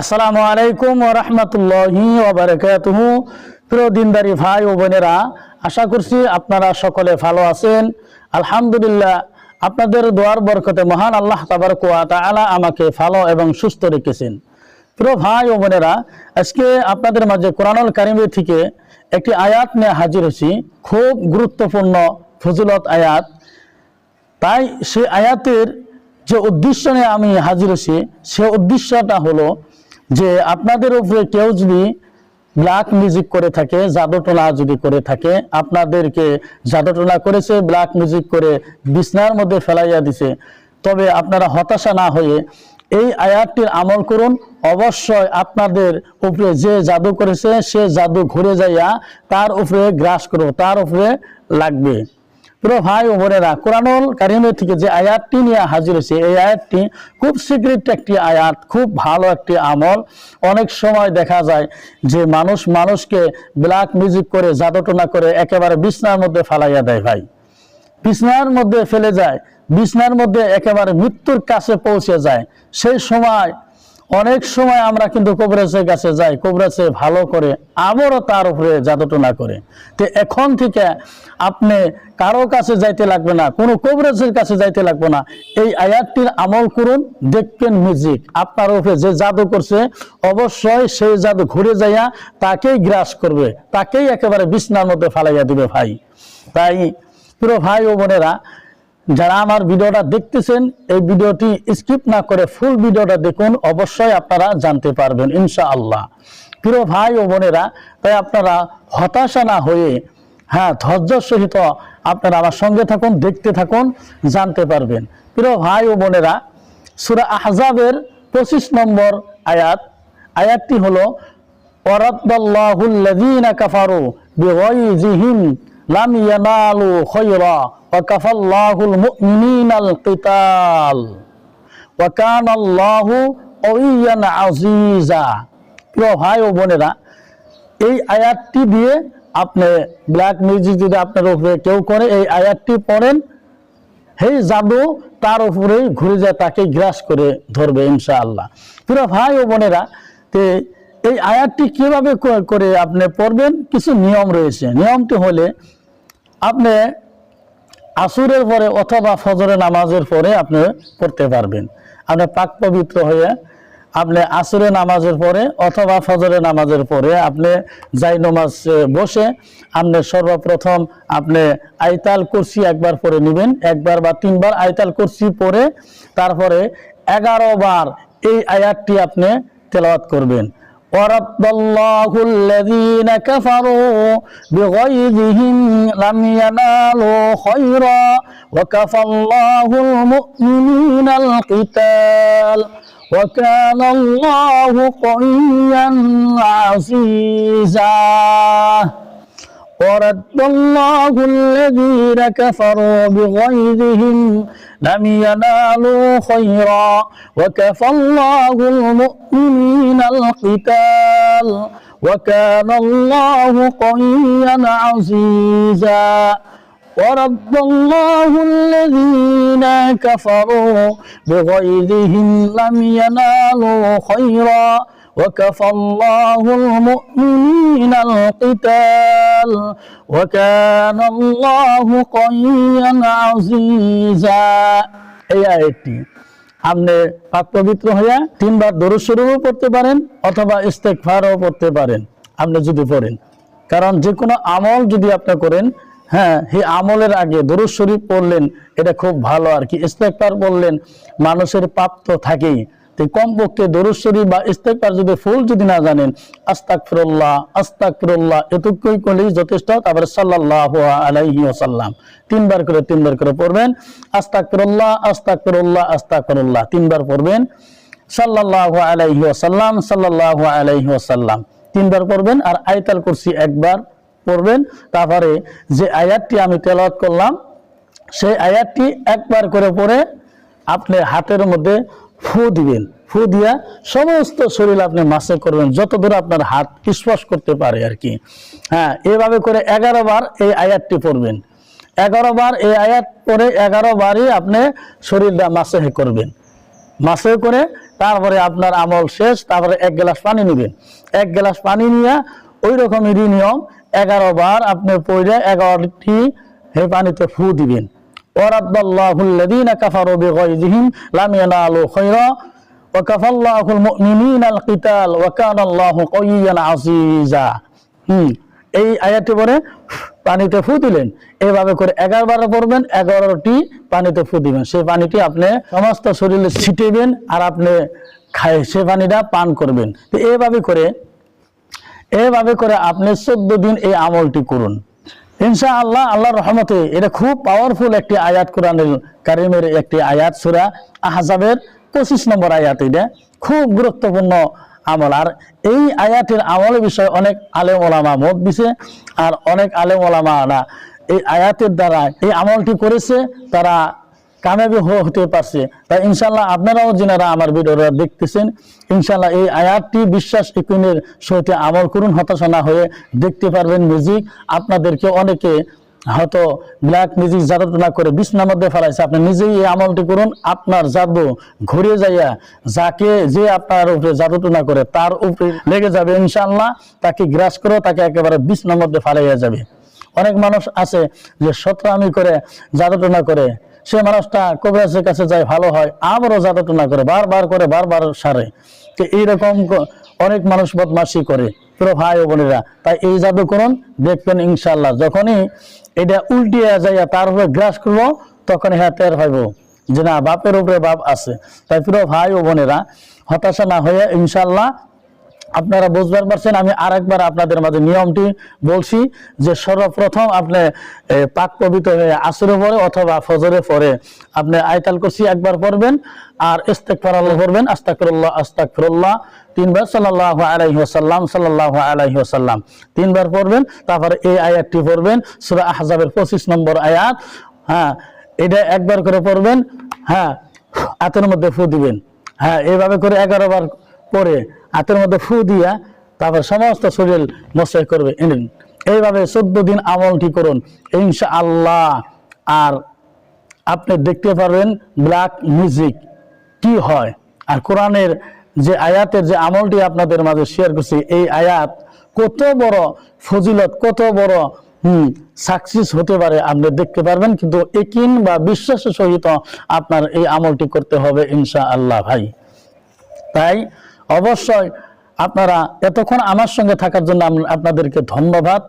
আসসালামু আলাইকুম রহমতুল্লাহি ওবরাকাতুহু প্রিয় দিনদারি ভাই ও বোনেরা, আশা করছি আপনারা সকলে ভালো আছেন। আলহামদুলিল্লাহ, আপনাদের দোয়ার বরকতে মহান আল্লাহ তাবারক ওয়া তাআলা আমাকে ভালো এবং সুস্থ রেখেছেন। প্রিয় ভাই ও বোনেরা, আজকে আপনাদের মাঝে কোরআনুল কারিমে থেকে একটি আয়াত নিয়ে হাজির হয়েছি। খুব গুরুত্বপূর্ণ ফজিলত আয়াত। তাই সে আয়াতের যে উদ্দেশ্য নিয়ে আমি হাজির হয়েছি, সে উদ্দেশ্যটা হলো যে আপনাদের উপরে কেউ যদি ব্ল্যাক মিউজিক করে থাকে, জাদুটোনা যদি করে থাকে, আপনাদেরকে জাদুটোনা করেছে ব্ল্যাক মিউজিক করে বিছনার মধ্যে ফেলাইয়া দিছে, তবে আপনারা হতাশা না হয়ে এই আয়াতটির আমল করুন। অবশ্যই আপনাদের উপরে যে জাদু করেছে, সে জাদু ঘুরে যাইয়া তার উপরে গ্রাস করব তার উপরে লাগবে। প্রিয় ভাই ও বোনেরা, কোরআনুল কারিমের থেকে যে আয়াতটি নিয়ে হাজির হয়েছে, এই আয়াতটি খুব সিক্রেট একটি আয়াত, খুব ভালো একটি আমল। অনেক সময় দেখা যায় যে মানুষ মানুষকে ব্ল্যাক মিউজিক করে, জাদুটনা করে একেবারে বিছনার মধ্যে ফালাইয়া দেয় ভাই। বিছনার মধ্যে ফেলে যায়, বিছনার মধ্যে একেবারে মৃত্যুর কাছে পৌঁছে যায়। সেই সময় অনেক সময় আমরা কিন্তু কবরেজের কাছে যাই কবরেজে ভালো করে আবারও তার উপরে জাদুটনা করে। তো এখন থেকে আপনি কারও কাছে যাইতে লাগবে না, কোনো কবরেজের কাছে যাইতে লাগবে না। এই আয়াতটির আমল করুন, দেখবেন মিউজিক আপনার উপরে যে জাদু করছে, অবশ্যই সেই জাদু ঘুরে যাইয়া তাকেই গ্রাস করবে, তাকেই একেবারে বিছনার মধ্যে ফালাইয়া দিবে ভাই। তাই প্রিয় ভাই ও বোনেরা যারা আমার ভিডিওটা দেখতেছেন, এই ভিডিওটি স্কিপ না করে ফুল ভিডিওটা দেখুন, অবশ্যই আপনারা জানতে পারবেন, ইনশাআল্লাহ। প্রিয় ভাই ও বোনেরা, তাই আপনারা হতাশা না হয়ে হ্যাঁ ধৈর্যের সহিত আপনারা আমার সঙ্গে থাকুন, দেখতে থাকুন, জানতে পারবেন। প্রিয় ভাই ও বোনেরা, সুরা আহজাবের পঁচিশ নম্বর আয়াত, আয়াতটি হলো ওয়ারাদ্দাল্লাহুল্লাযীনা কাফারু বিগাইযিহিম লাম ইয়ানালু খায়রা, ওয়া কাফাল্লাহুল মুমিনিনাল কিতাল ওয়া কানাল্লাহু কাওয়িয়ান আজিজা প্রিয় ভাই ও বোনেরা, এই আয়াতটি দিয়ে আপনি ব্ল্যাক মিউজিক যদি আপনার উপরে কেউ করে, এই আয়াতটি পড়েন সেই জাদু, তার উপরেই ঘুরে যায়, তাকে গ্রাস করে ধরবে ইনশাআল্লাহ। পুরো ভাই ও বোনেরা, তে এই আয়াতটি কীভাবে করে আপনি পড়বেন? কিছু নিয়ম রয়েছে। নিয়মটি হলে আপনি আসুরের পরে অথবা ফজরের নামাজের পরে আপনি পড়তে পারবেন। আপনি পাক পবিত্র হয়ে আপনি আসুরের নামাজের পরে অথবা ফজরের নামাজের পরে আপনি যাই নামাজ বসে আপনি সর্বপ্রথম আপনি আইতাল কুরসি একবার পরে নেবেন, একবার বা তিনবার আইতাল কুরসি পরে তারপরে এগারো বার এই আয়াতটি আপনি তেলাওয়াত করবেন। ورد الله الذين كفروا بغيظهم لم ينالوا خيرا وكفى الله المؤمنين القتال وكان الله قويا عزيزا ورد الله الذين كفروا بغيظهم لم ينالوا خيرا وكفى الله المؤمنين القتال وكان الله قويا عزيزا. ورد الله الذين كفروا بغيظهم لم ينالوا خيرا وكفى الله المؤمنين القتال وكان الله قويا عزيزا এই আয়াতটি আপনি পাক পবিত্র হইয়া তিনবার দরুদ শরীফও পড়তে পারেন অথবা ইস্তেগফারও পড়তে পারেন আপনি যদি পড়েন কারণ যে কোনো আমল যদি আপনি করেন হ্যাঁ এই আমলের আগে দরুদ শরীফ পড়লেন এটা খুব ভালো আর কি ইস্তেগফার পড়লেন মানুষের পাপ তো থাকেই তো কমপক্ষে দরুদ শরীফ বা ইস্তেগফার যদি ফুল যদি না জানেন আস্তাক ফিরুল্লাহ আস্তাক ফিরুল্লাহ এটুকুই করলেই যথেষ্ট, তারপরে সাল্লাহ আলাইহি ওসাল্লাম তিনবার করে তিনবার করে পড়বেন আস্তাক ফিরুল্লাহ আস্তাক ফিরুল্লাহ আস্তাক ফিরুল্লাহ তিনবার পড়বেন সাল্লাহ আলাইহি ওসাল্লাম সাল্লাহ আলাইহি ওসাল্লাম তিনবার পড়বেন আর আয়তাল কুরসি একবার পড়বেন, তারপরে যে আয়াতটি আমি তেলাওয়াত করলাম, সেই আয়াতটি একবার করে পড়ে আপনি হাতের মধ্যে ফু দিবেন। ফু দিয়া সমস্ত শরীর আপনি মাসে করবেন, যত দূর আপনার হাত স্পর্শ করতে পারে আর কি। হ্যাঁ এভাবে করে এগারো বার এই আয়াতটি পড়বেন। এগারো বার এই আয়াত পরে এগারো বারই আপনি শরীরটা মাসে করবেন। মাসে করে তারপরে আপনার আমল শেষ, তারপরে এক গ্লাস পানি নেবেন। এক গ্লাস পানি নিয়ে ওই রকমেরই নিয়ম, এগারো বার আপনি পড়ে এগারোটি হে পানিতে ফু দিবেন। ورد الله الذين كفروا بغيظهم لم ينالوا خيرا وكفى الله المؤمنين القتال وكان الله قويا عزيزا হুম এই আয়াতটি পরে পানিতে ফু দিলেন এইভাবে করে এগারো বার পড়বেন এগারোটি পানিতে ফু দিবেন সেই পানিটি আপনি সমস্ত শরীরে ছিটেবেন আর আপনি খায় সে পানিটা পান করবেন তো এইভাবে করে এভাবে করে আপনি চোদ্দ দিন এই আমলটি করুন ইনশা আল্লাহ আল্লাহর রহমতে এটা খুব পাওয়ারফুল একটি আয়াত কোরআনের কারিমের একটি আয়াত, সুরা আহজাবের পঁচিশ নম্বর আয়াত এটা। খুব গুরুত্বপূর্ণ আমল। আর এই আয়াতের আমলের বিষয়ে অনেক আলেম ওলামা মত দিছে, আর অনেক আলেম ওলামারা এই আয়াতের দ্বারা এই আমলটি করেছে, তারা কামিয়াবি হতে পারছে। তাই ইনশাল্লাহ আপনারাও যেনারা আমার ভিডিওটা দেখতেছেন ইনশাল্লাহ এই আয়াতটি বিশ্বাস ইকুনের সহিত আমল করুন, হতাশা না হয়ে দেখতে পারবেন মিউজিক আপনাদেরকে অনেকে হয়তো ব্ল্যাক মিউজিক জাদুটনা করে বিছনার মধ্যে ফেলাইছে। আপনি নিজেই এই আমলটি করুন, আপনার জাদু ঘুরে যাইয়া যাকে যে আপনার উপরে জাদুটনা করে তার উপরে লেগে যাবে ইনশাল্লাহ তাকে গ্রাস করে তাকে একেবারে বিছনার মধ্যে ফেলাইয়া যাবে। অনেক মানুষ আছে যে সতরামি করে জাদুটনা করে সে মানুষটা কবিরাজের কাছে যায়, ভালো হয় আবারও জাদুটনা করে, বারবার করে, বারবার সারে। তো এইরকম অনেক মানুষ বদমাসি করে, পুরো ভাই ও বোনেরা। তাই এই জাদু করুন, দেখবেন ইনশাল্লাহ যখনই এটা উল্টিয়ে যাইয়া তার উপরে গ্রাস করব তখন হ্যাঁ টের পাইব যে না, বাপের উপরে বাপ আছে। তাই পুরো ভাই ও বোনেরা হতাশা না হয়ে ইনশাল্লাহ আপনারা বুঝবার পারছেন, আমি আরেকবার আপনাদের মাঝে নিয়মটি বলছি যে সর্বপ্রথম আপনি পাক পবিত্র হয়ে আসরে পরে অথবা ফজরে পরে আপনি আয়তাল কুরসি একবার পড়বেন আর ইস্তেকফার পড়বেন আস্তাকফিরুল্লাহ আস্তাকফিরুল্লাহ তিনবার, সাল্লাল্লাহু আলাইহি ওয়াসাল্লাম, সাল্লাল্লাহু আলাইহি ওয়াসাল্লাম তিনবার পড়বেন, তারপরে এই আয়াতটি পড়বেন, সূরা আহজাবের 25 নম্বর আয়াত হ্যাঁ এটা একবার করে পড়বেন হ্যাঁ আতের মধ্যে ফু দিবেন হ্যাঁ এইভাবে করে এগারো বার পরে হাতের মধ্যে ফু দিয়া তারপর সমস্ত শরীর মশাই করবে। এনেন। এইভাবে চোদ্দ দিন আমলটি করুন। ইনশা আল্লাহ আর আপনি দেখতে পারবেন ব্ল্যাক মিউজিক কি হয়। আর কোরআনের যে আয়াতের যে আমলটি আপনাদের মাঝে শেয়ার করছি, এই আয়াত কত বড় ফজিলত, কত বড়, হুম সাকসেস হতে পারে আপনি দেখতে পারবেন। কিন্তু একিন বা বিশ্বাসের সহিত আপনার এই আমলটি করতে হবে ইনশা আল্লাহ ভাই। তাই অবশ্যই আপনারা এতক্ষণ আমার সঙ্গে থাকার জন্য আপনাদেরকে ধন্যবাদ।